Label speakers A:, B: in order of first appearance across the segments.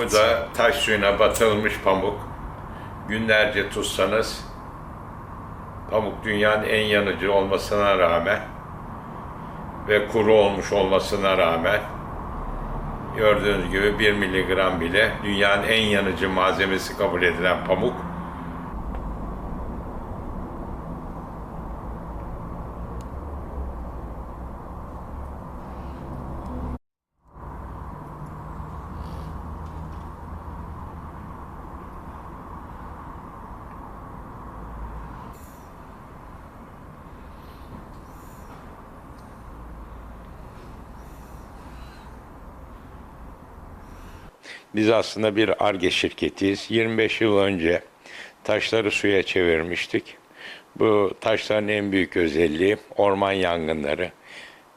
A: Bu da taş suyuna batırılmış pamuk. Günlerce tutsanız pamuk dünyanın en yanıcı olmasına rağmen ve kuru olmuş olmasına rağmen gördüğünüz gibi 1 miligram bile dünyanın en yanıcı malzemesi kabul edilen pamuk Biz aslında bir ARGE şirketiyiz. 25 yıl önce taşları suya çevirmiştik. Bu taşların en büyük özelliği orman yangınları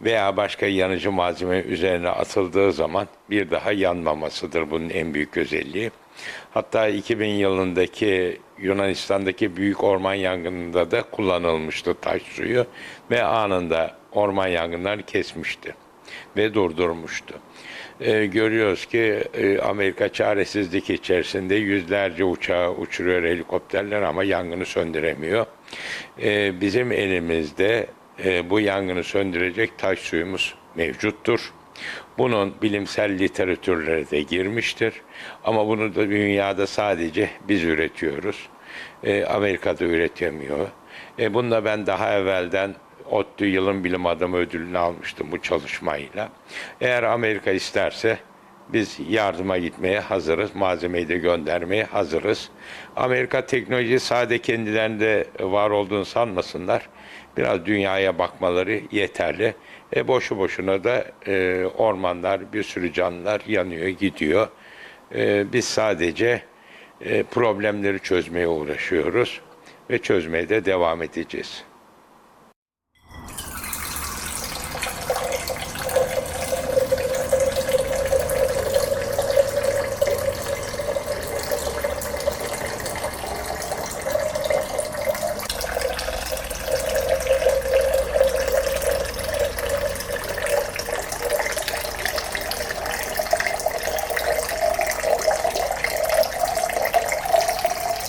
A: veya başka yanıcı malzeme üzerine atıldığı zaman bir daha yanmamasıdır bunun en büyük özelliği. Hatta 2000 yılındaki Yunanistan'daki büyük orman yangınında da kullanılmıştı taş suyu ve anında orman yangınları kesmişti ve durdurmuştu. Ee, görüyoruz ki e, Amerika çaresizlik içerisinde yüzlerce uçağı uçuruyor helikopterler ama yangını söndüremiyor. Ee, bizim elimizde e, bu yangını söndürecek taş suyumuz mevcuttur. Bunun bilimsel literatürlere de girmiştir. Ama bunu da dünyada sadece biz üretiyoruz. Ee, Amerika'da üretemiyor. E, bununla ben daha evvelden ODTÜ yılın bilim adamı ödülünü almıştım bu çalışmayla. Eğer Amerika isterse biz yardıma gitmeye hazırız. Malzemeyi de göndermeye hazırız. Amerika teknoloji sade kendilerinde var olduğunu sanmasınlar. Biraz dünyaya bakmaları yeterli. E boşu boşuna da e, ormanlar, bir sürü canlılar yanıyor, gidiyor. E, biz sadece e, problemleri çözmeye uğraşıyoruz ve çözmeye de devam edeceğiz. あれ?